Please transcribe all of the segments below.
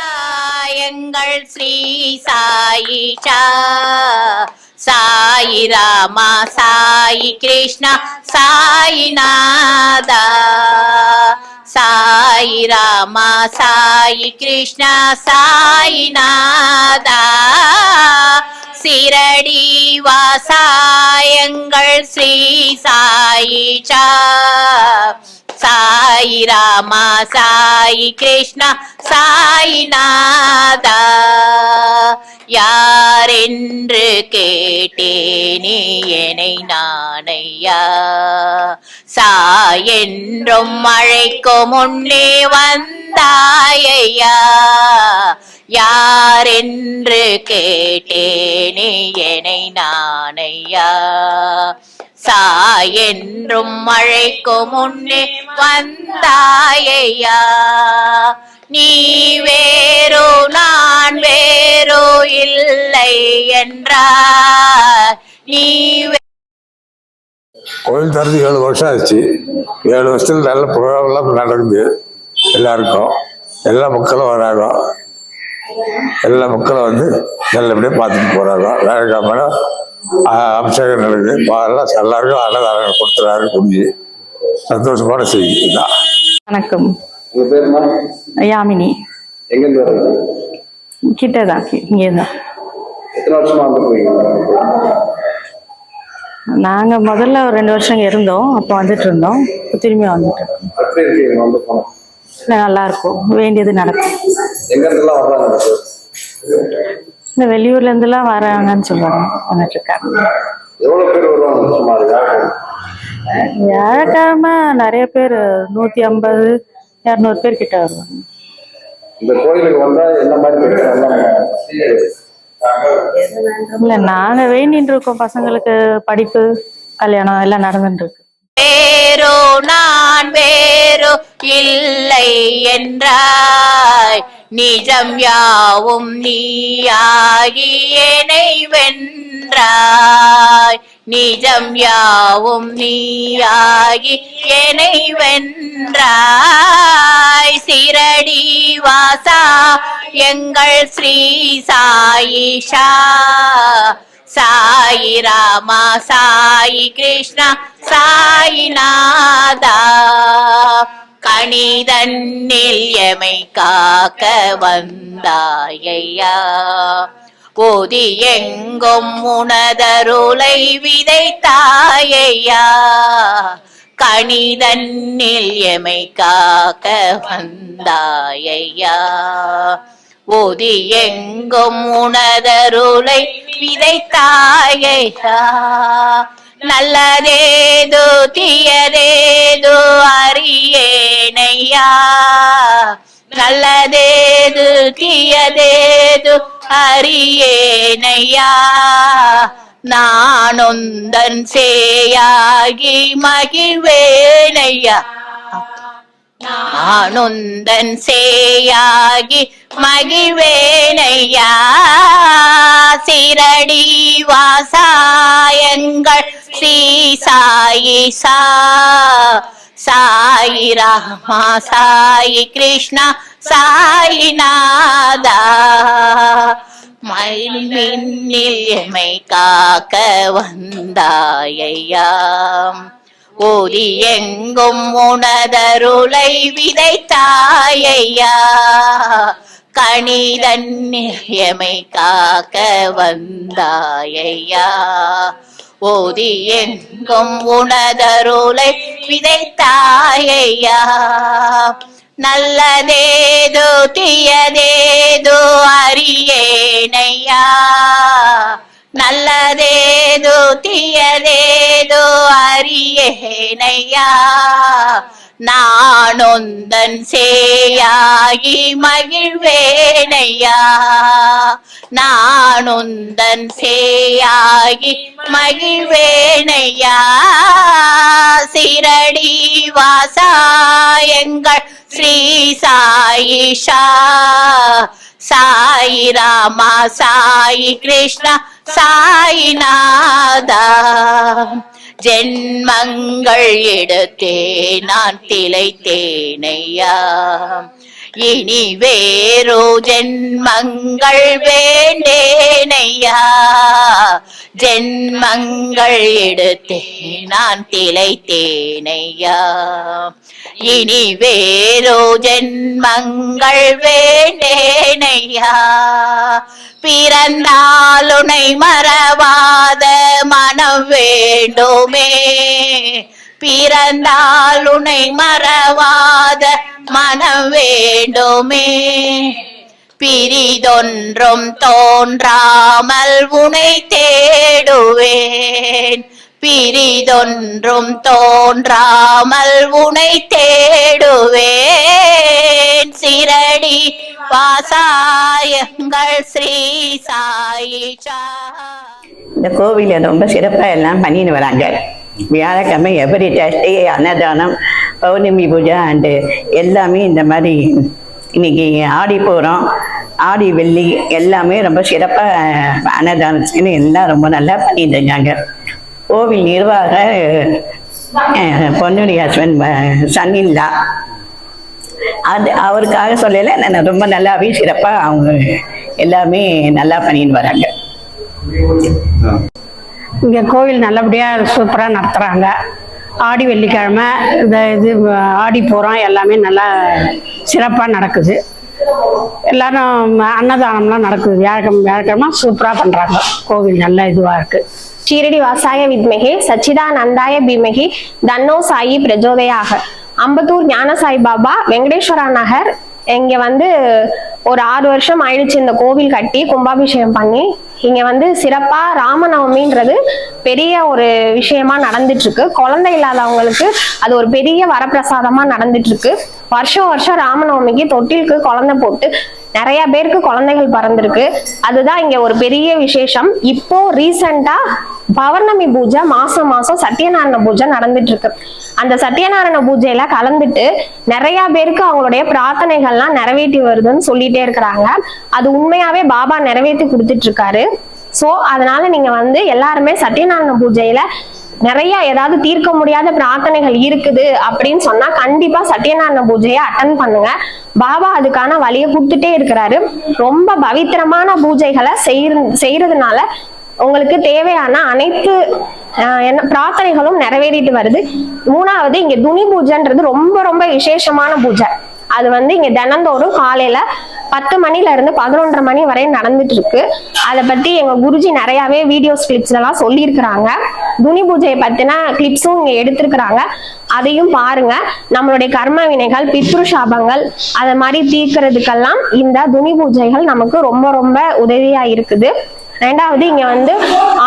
ஸ்ரீவாசாயங்கள் ஸ்ரீ சாயிஷா சாயி ராமா சாயி கிருஷ்ணா சாயிநாதா சாயி ராமா சாயி கிருஷ்ணா சாயிநாதா சிரடி வாசாயங்கள் ஸ்ரீ சாயிஷா சாயி ராமா சாயி கிருஷ்ணா சாயிநாதா. யாரென்று கேட்டேனே என்னை நானையா சாயென்றும் மழைக்கும் முன்னே வந்தாயையா யாரென்று கேட்டேனே என்னை நானையா சாயென்றும் மழைக்கும் முன்னே வந்தாயையா. நீ வேறோ நான் வேறோ இல்லை என்றார். நீ வே- கோயில் திறந்து ஏழு வருஷம் ஆச்சு. ஏழு வருஷத்துல நல்ல ப்ரோக்ராம்லாம் நடக்குது. எல்லாருக்கும். எல்லா மக்களும் வராங்க. எல்லா மக்களும் வந்து நல்லபடியாக பார்த்துட்டு போகிறாங்க வேலைக்காம அபிஷேகம் நடக்குது. எல்லாம் எல்லாருக்கும் அன்னதானம் கொடுத்துறாரு குடிஞ்சு சந்தோஷமான செய்தி இதுதான். வணக்கம். யாமினி. எங்க இருந்து வரீங்க கிட்ட தான் இங்கே தான் நாங்கள் முதல்ல ஒரு ரெண்டு வருஷம் இங்க இருந்தோம். அப்போ வந்துட்டு இருந்தோம். திரும்பி வந்துட்டு இருக்கோம். நல்லா இருக்கும். வேண்டியது நடக்கும். இந்த வெளியூர்ல இருந்துலாம் வராங்கன்னு சொல்றாங்க வந்துட்டு இருக்காங்க. வியாழக்கிழமை. நிறைய பேர் நூற்றி ஐம்பது இரநூறு பேர் கிட்ட வருவாங்க. இந்த கோயிலுக்கு வந்தா என்ன மாதிரி பிரச்சனை எல்லாம் இல்லை நாங்கள் வேண்டின்னு இருக்கோம். பசங்களுக்கு படிப்பு கல்யாணம் எல்லாம் நடந்துட்டு இருக்கு. வேறோ நான் வேறோ இல்லை என்றாய். நிஜம் யாவும் நீயாகி வென்றாய். நிஜம் யாவும் நீயாகி என்னை வென்றாய். சிரடி வாசா எங்கள் ஸ்ரீ சாயிஷா. சாயி ராமா சாயி கிருஷ்ணா சாயி நாதா. கணிதன்னில் எமை காக்க வந்தாயையா. போதி எங்கும் உனதருளை விதைத்தாயையா. கணிதன்னில் எமை காக்க வந்தாயையா. ஓதி எங்கும் உனதருளை விதைத்தாயையா நல்லதேதோ தீயதேதோ அறியேனையா. நல்லதேது தீயதேது அறியேனையா. நானொந்தன் சேயாகி மகிழ்வேனையா. நானுந்தன் சேயாகி மகிழ்வேனையா? சிரடி வாசாயங்கள் ஸ்ரீ சாயி சா. சாயி ராமா சாயி கிருஷ்ணா சாயிநாதா மயில்மின்னில் எமை காக்க வந்தாயையா ஓதி எங்கும் உணதருளை விதைத்தாயையா. கணிதன் எமை காக்க வந்தாயையா. ஓதி எங்கும் உனதருளை விதைத்தாயையா. நல்லதேதோ தீயதேதோ அறியேனையா. நல்லதேதோ தீயதேதோ அறியேனையா? நானொந்தன் சேயாகி மகிழ்வேனையா? நானுந்தன் சேயாகி மகிழ்வேனையா? சிரடி வாசாயங்கள் ஸ்ரீ சாயிஷா. சாயி ராமா சாயி கிருஷ்ணா சாயிநாதா ஜென்மங்கள் எடுத்தே நான் திளைத்தேனையா. இனி வேறோ ஜென்மங்கள் வேண்டேனையா? ஜென்மங்கள் எடுத்தே நான் திளைத்தேனையா? இனி வேறோ ஜென்மங்கள் வேண்டேனையா? பிறந்தாலுனை மறவாத மனம் வேண்டுமே. பிறந்தால் உனை மறவாத மனம் வேண்டுமே. பிரிதொன்றும் தோன்றாமல் உனை தேடுவேன். பிரிதொன்றும் தோன்றாமல் உனை தேடுவேன். சிரடி வாசாயங்கள் ஸ்ரீ சாயிஷா இந்த கோவில ரொம்ப சிறப்பாக எல்லாம் பண்ணின்னு வராங்க. வியாழக்கிழமை எவ்ரி டேஸ்டே அன்னதானம் பௌர்ணமி பூஜை அண்டு எல்லாமே இந்த மாதிரி இன்னைக்கு ஆடி போகிறோம் ஆடி வெள்ளி எல்லாமே ரொம்ப சிறப்பாக அன்னதானத்துக்குன்னு எல்லாம் ரொம்ப நல்லா பண்ணிட்டு இருக்காங்க. கோவில் நிர்வாக அஹ், பொன்னுடி ஹஸ்பண்ட் சன்னில்லா அது அவருக்காக சொல்லலை நான் ரொம்ப நல்லாவே சிறப்பாக அவங்க எல்லாமே நல்லா பண்ணின்னு வராங்க. இங்கே கோவில் நல்லபடியாக சூப்பராக நடத்துகிறாங்க ஆடி வெள்ளிக்கிழமை இந்த இது ஆடி போகிறோம் எல்லாமே நல்லா சிறப்பாக நடக்குது. எல்லாரும் அன்னதானம்லாம் நடக்குது. வியாழக்கிழமை வியாழக்கிழமை சூப்பராக பண்ணுறாங்க கோவில் நல்ல இதுவாக இருக்குது ஷீரடி வாசாய வித்மகே சச்சிதானந்தாய பீமகி தன்னோ சாயி பிரஜோதயாக. அம்பத்தூர் ஞானசாய் பாபா வெங்கடேஸ்வரா நகர் இங்கே வந்து ஒரு ஆறு வருஷம் ஆயிடுச்சு இந்த கோவில் கட்டி கும்பாபிஷேகம் பண்ணி. இங்க வந்து சிறப்பா ராமநவமின்றது பெரிய ஒரு விஷயமா நடந்துட்டு இருக்கு குழந்தை இல்லாதவங்களுக்கு அது ஒரு பெரிய வரப்பிரசாதமா நடந்துட்டு இருக்கு வருஷம் வருஷம் ராமநவமிக்கு தொட்டிலுக்கு குழந்தை போட்டு நிறைய பேருக்கு குழந்தைகள் பிறந்திருக்கு. அதுதான் இங்க ஒரு பெரிய விசேஷம். இப்போ ரீசெண்டா பௌர்ணமி பூஜை மாசம் மாசம் சத்யநாராயண பூஜை நடந்துட்டு இருக்கு அந்த சத்யநாராயண பூஜையில கலந்துட்டு நிறைய பேருக்கு அவங்களுடைய பிரார்த்தனைகள்லாம் நிறைவேற்றி வருதுன்னு சொல்லிட்டே இருக்கிறாங்க. அது உண்மையாவே பாபா நிறைவேற்றி கொடுத்துட்டு இருக்காரு சோ அதனால நீங்க வந்து எல்லாருமே சத்யநாராயண பூஜையில நிறைய ஏதாவது தீர்க்க முடியாத பிரார்த்தனைகள் இருக்குது அப்படின்னு சொன்னா கண்டிப்பா சத்யநாராயண பூஜையை அட்டன் பண்ணுங்க. பாபா அதுக்கான வழியை கொடுத்துட்டே இருக்கிறாரு. ரொம்ப பவித்திரமான பூஜைகளை செய்ய செய்யறதுனால உங்களுக்கு தேவையான அனைத்து என்ன பிரார்த்தனைகளும் நிறைவேறிட்டு வருது. மூணாவது இங்க துணி பூஜைன்றது ரொம்ப ரொம்ப விசேஷமான பூஜை. அது வந்து இங்க தினந்தோறும் காலையில பத்து மணில இருந்து பதினொன்றரை மணி வரை நடந்துட்டு இருக்கு. அதை பத்தி எங்க குருஜி நிறையவே வீடியோஸ் கிளிப்ஸ் எல்லாம் சொல்லியிருக்கிறாங்க. துணி பூஜையை பத்தின கிளிப்ஸும் இங்க எடுத்திருக்கிறாங்க. அதையும் பாருங்க. நம்மளுடைய கர்ம வினைகள் பித்ரு சாபங்கள் அது மாதிரி தீர்க்கிறதுக்கெல்லாம் இந்த துணி பூஜைகள் நமக்கு ரொம்ப ரொம்ப உதவியா இருக்குது. ரெண்டாவது இங்க வந்து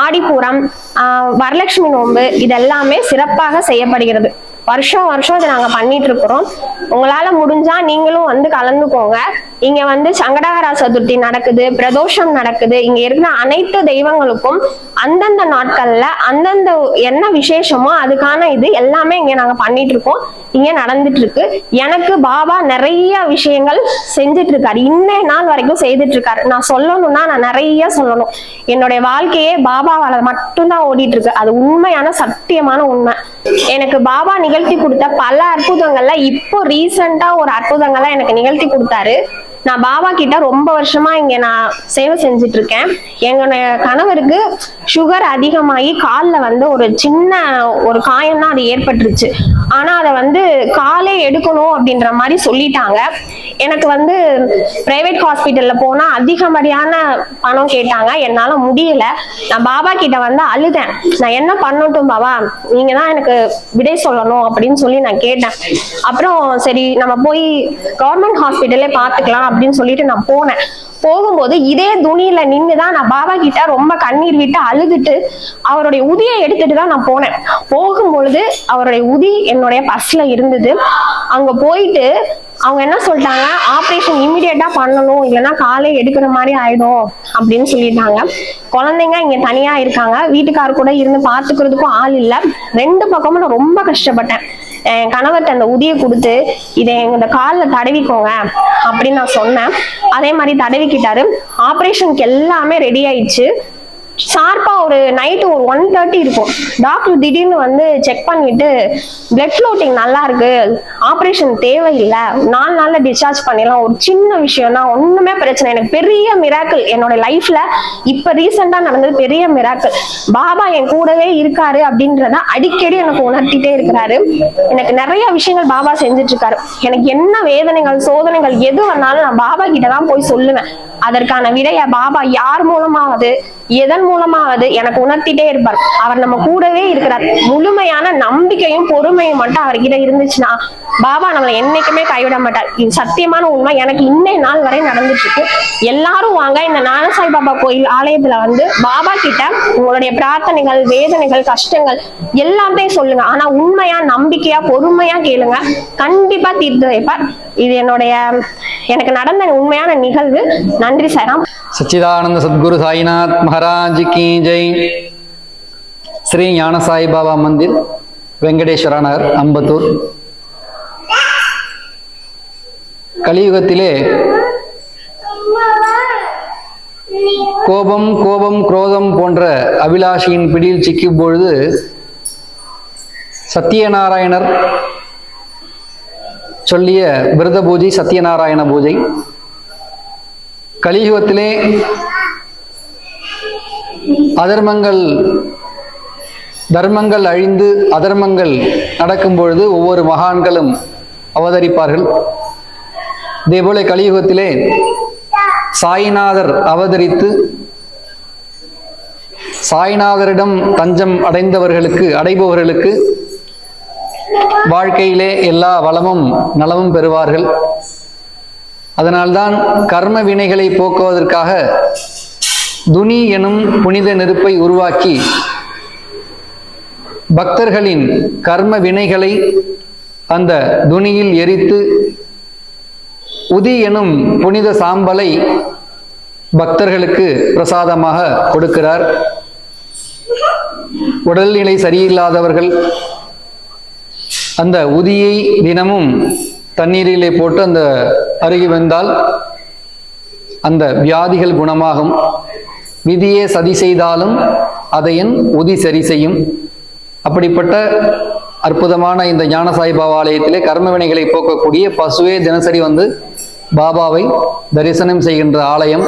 ஆடிப்பூரம் ஆஹ் வரலட்சுமி நோன்பு இதெல்லாமே சிறப்பாக செய்யப்படுகிறது. வருஷம் வருஷம் இதை நாங்க பண்ணிட்டு இருக்கிறோம். உங்களால முடிஞ்சா நீங்களும் வந்து கலந்துக்கோங்க. இங்க வந்து சங்கடகரா சதுர்த்தி நடக்குது பிரதோஷம் நடக்குது. இங்க இருக்கிற அனைத்து தெய்வங்களுக்கும் அந்தந்த நாட்கள்ல அந்தந்த என்ன விசேஷமோ அதுக்கான இது எல்லாமே இங்க நாங்க பண்ணிட்டு இருக்கோம். இங்க நடந்துட்டு இருக்கு. எனக்கு பாபா நிறைய விஷயங்கள் செஞ்சுட்டு இருக்காரு. இன்னைய நாள் வரைக்கும் செய்துட்டு இருக்காரு. நான் சொல்லணும்னா நான் நிறைய சொல்லணும். என்னுடைய வாழ்க்கையே பாபாவால மட்டும்தான் ஓடிட்டு இருக்கு. அது உண்மையான சத்தியமான உண்மை. எனக்கு பாபா நிகழ்த்தி கொடுத்த பல அற்புதங்கள்ல இப்போ ரீசெண்டா ஒரு அற்புதங்கள்லாம் எனக்கு நிகழ்த்தி கொடுத்தாரு. நான் பாபா கிட்ட ரொம்ப வருஷமா இங்க நான் சேவை செஞ்சுட்டு இருக்கேன் எங்களுடைய கணவருக்கு சுகர் அதிகமாகி காலில் வந்து ஒரு சின்ன ஒரு காயம் தான் அது ஏற்பட்டுருச்சு. ஆனா அதை வந்து காலே எடுக்கணும் அப்படின்ற மாதிரி சொல்லிட்டாங்க. எனக்கு வந்து பிரைவேட் ஹாஸ்பிட்டல்ல போனா அதிகப்படியான பணம் கேட்டாங்க. என்னால முடியல. நான் பாபா கிட்ட வந்து அழுதேன். நான் என்ன பண்ணட்டும் பாபா? நீங்க தான் எனக்கு விடை சொல்லணும் அப்படின்னு சொல்லி நான் கேட்டேன். அப்புறம் சரி நம்ம போய் கவர்மெண்ட் ஹாஸ்பிட்டலே பார்த்துக்கலாம் அப்படின்னு சொல்லிட்டு நான் போனேன். போகும்போது இதே துணியில நின்னுதான் நான் பாபா கிட்ட ரொம்ப கண்ணீர் விட்டு அழுதுட்டு அவருடைய உதியை எடுத்துட்டு தான் நான் போனேன். போகும்பொழுது அவருடைய உதி என்னுடைய பர்ஸ்ல இருந்தது. அங்க போயிட்டு அவங்க என்ன சொல்லிட்டாங்க? ஆப்ரேஷன் இமிடியேட்டா பண்ணணும். இல்லைன்னா காலை எடுக்கிற மாதிரி ஆயிடும். அப்படின்னு சொல்லிட்டாங்க. குழந்தைங்க இங்க தனியா இருக்காங்க. வீட்டுக்கார் கூட இருந்து பாத்துக்கிறதுக்கும் ஆள் இல்லை. ரெண்டு பக்கமும் நான் ரொம்ப கஷ்டப்பட்டேன். என் கணவர்கிட்ட அந்த உதியை கொடுத்து இதை இந்த காலில் தடவிக்கோங்க அப்படின்னு நான் சொன்னேன். அதே மாதிரி தடவிக்கிட்டாரு. ஆப்ரேஷனுக்கு எல்லாமே ரெடி ஆயிடுச்சு. ஷார்ப்பா ஒரு நைட்டு ஒரு ஒன் தேர்ட்டி இருக்கும். டாக்டர் திடீர்னு வந்து செக் பண்ணிட்டு பிளட் ஃப்ளோட்டிங் நல்லா இருக்கு ஆப்ரேஷன் தேவையில்லை நாலு நாள்ல டிஸ்சார்ஜ் பண்ணிடலாம். ஒரு சின்ன விஷயம் தான் ஒண்ணுமே பிரச்சனை எனக்கு பெரிய மிராக்கள் என்னோட லைஃப்ல இப்ப ரீசெண்டா நடந்தது பெரிய மிராக்கள் பாபா என் கூடவே இருக்காரு அப்படின்றத அடிக்கடி எனக்கு உணர்த்திட்டே இருக்கிறாரு. எனக்கு நிறைய விஷயங்கள் பாபா செஞ்சுட்டு இருக்காரு. எனக்கு என்ன வேதனைகள் சோதனைகள் எது வந்தாலும் நான் பாபா கிட்ட தான் போய் சொல்லுவேன். அதற்கான விடைய பாபா யார் மூலமாவது எதன் மூலமாவது எனக்கு உணர்த்திட்டே இருப்பார். அவர் நம்ம கூடவே இருக்கிறார். முழுமையான நம்பிக்கையும் பொறுமையும் மட்டும் அவர்கிட்ட இருந்துச்சுன்னா பாபா நம்மளை என்னைக்குமே கைவிட மாட்டார். இது சத்தியமான உண்மை. எனக்கு இன்னை நாள் வரை நடந்துட்டு இருக்கு எல்லாரும் வாங்க. இந்த நானசாய் பாபா கோயில் ஆலயத்துல வந்து பாபா கிட்ட உங்களுடைய பிரார்த்தனைகள் வேதனைகள் கஷ்டங்கள் எல்லாத்தையும் சொல்லுங்க. ஆனா உண்மையா நம்பிக்கையா பொறுமையா கேளுங்க. கண்டிப்பா தீர்த்து வைப்பார். இது என்னுடைய எனக்கு நடந்த உண்மையான நிகழ்வு. நன்றி சாராம் சச்சிதானந்த சத்குரு சாய்நாத் மகாராஜ் கி ஜெய். ஸ்ரீ ஞான சாய் பாபா மந்திர் வெங்கடேஸ்வர நகர் அம்பத்தூர். கலியுகத்திலே கோபம் கோபம் குரோதம் போன்ற அபிலாஷியின் பிடியில் சிக்கும் பொழுது சத்தியநாராயணர் சொல்லிய விரத பூஜை சத்யநாராயண பூஜை. கலியுகத்திலே அதர்மங்கள் தர்மங்கள் அழிந்து அதர்மங்கள் நடக்கும் பொழுது ஒவ்வொரு மகான்களும் அவதரிப்பார்கள். இதேபோல கலியுகத்திலே சாய்நாதர் அவதரித்து சாய்நாதரிடம் தஞ்சம் அடைந்தவர்களுக்கு அடைபவர்களுக்கு வாழ்க்கையிலே எல்லா வளமும் நலமும் பெறுவார்கள். அதனால்தான் கர்ம வினைகளை போக்குவதற்காக துனி எனும் புனித நெருப்பை உருவாக்கி பக்தர்களின் கர்ம வினைகளை அந்த துனியில் எரித்து உதி எனும் புனித சாம்பலை பக்தர்களுக்கு பிரசாதமாக கொடுக்கிறார். உடல்நிலை சரியில்லாதவர்கள் அந்த உதியை தினமும் தண்ணீரிலே போட்டு அந்த அருகி வந்தால் அந்த வியாதிகள் குணமாகும். விதியே சதி செய்தாலும் அதையன் உதி சரி செய்யும். அப்படிப்பட்ட அற்புதமான இந்த ஞானசாய் பாபா ஆலயத்திலே கர்மவினைகளை போக்கக்கூடிய பசுவே தினசரி வந்து பாபாவை தரிசனம் செய்கின்ற ஆலயம்.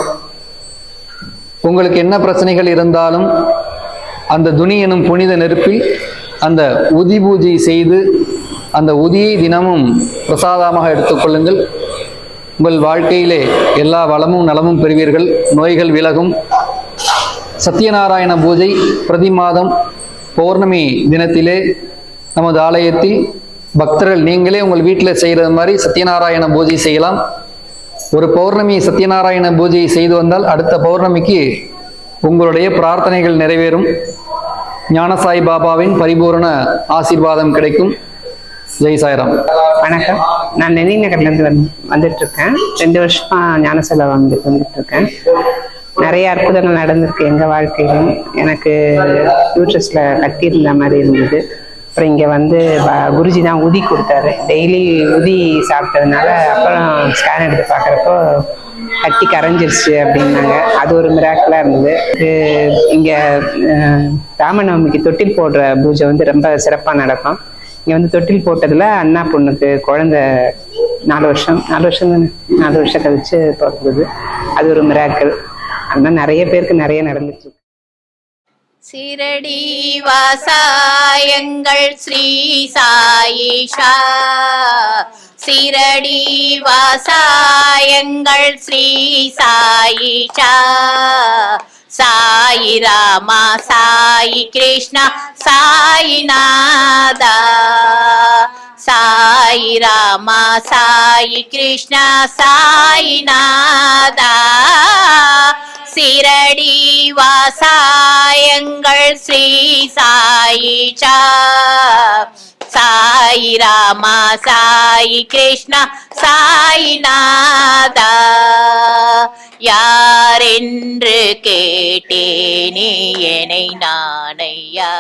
உங்களுக்கு என்ன பிரச்சனைகள் இருந்தாலும் அந்த துணி எனும் புனித நெருப்பில் அந்த உதி பூஜை செய்து அந்த உதியை தினமும் பிரசாதமாக எடுத்துக்கொள்ளுங்கள் உங்கள் வாழ்க்கையிலே எல்லா வளமும் நலமும் பெறுவீர்கள். நோய்கள் விலகும். சத்யநாராயண பூஜை பிரதி மாதம் பௌர்ணமி தினத்திலே நமது ஆலயத்தில் பக்தர்கள் நீங்களே உங்கள் வீட்டில் செய்கிறது மாதிரி சத்யநாராயண பூஜை செய்யலாம். ஒரு பௌர்ணமி சத்யநாராயண பூஜை செய்து வந்தால் அடுத்த பௌர்ணமிக்கு உங்களுடைய பிரார்த்தனைகள் நிறைவேறும். ஞானசாய் பாபாவின் பரிபூரண ஆசீர்வாதம் கிடைக்கும். ஜெய் சாய்ராம். வணக்கம். நான் நெனி நகர்லேருந்து வந்து வந்துட்டு இருக்கேன் ரெண்டு வருஷமா ஞானசேலை வந்து வந்துட்டு இருக்கேன் நிறைய அற்புதங்கள் நடந்திருக்கு எங்க வாழ்க்கையிலும். எனக்கு யூட்ரஸ்ல கட்டி இருந்த மாதிரி இருந்தது. அப்புறம் இங்கே வந்து ப- குருஜி தான் உதி கொடுத்தாரு. டெய்லி உதி சாப்பிட்டதுனால அப்புறம் ஸ்கேன் எடுத்து பார்க்குறப்போ கட்டி கரைஞ்சிருச்சு அப்படின்னாங்க. அது ஒரு மிராக்கலாக இருந்தது. இது ராமநவமிக்கு தொட்டில் போடுற பூஜை வந்து ரொம்ப சிறப்பாக நடக்கும். இங்கே வந்து தொட்டில் போட்டதில் அண்ணா பொண்ணுக்கு குழந்தை நாலு வருஷம் நாலு வருஷம் நாலு வருஷம் கழிச்சு பிறந்தது. அது ஒரு மிராக்கள் அந்த மாதிரி நிறைய பேருக்கு நிறைய நடந்துச்சு. சிரடி வாசாயங்கள் ஸ்ரீ சாயிஷா. சிரடி வாசாயங்கள் ஸ்ரீ சாயிஷா. சாயி ராமா சாயி கிருஷ்ணா சாயி நாதா. சாயி ராமா சாயி கிருஷ்ணா சாயி நாதா. சிரடி வாசாயங்கள் ஸ்ரீ சாயிஷா சாய் ராமா சாய் கிருஷ்ணா சாயிநாதா யாரென்று கேட்டேனே என்னை நானையா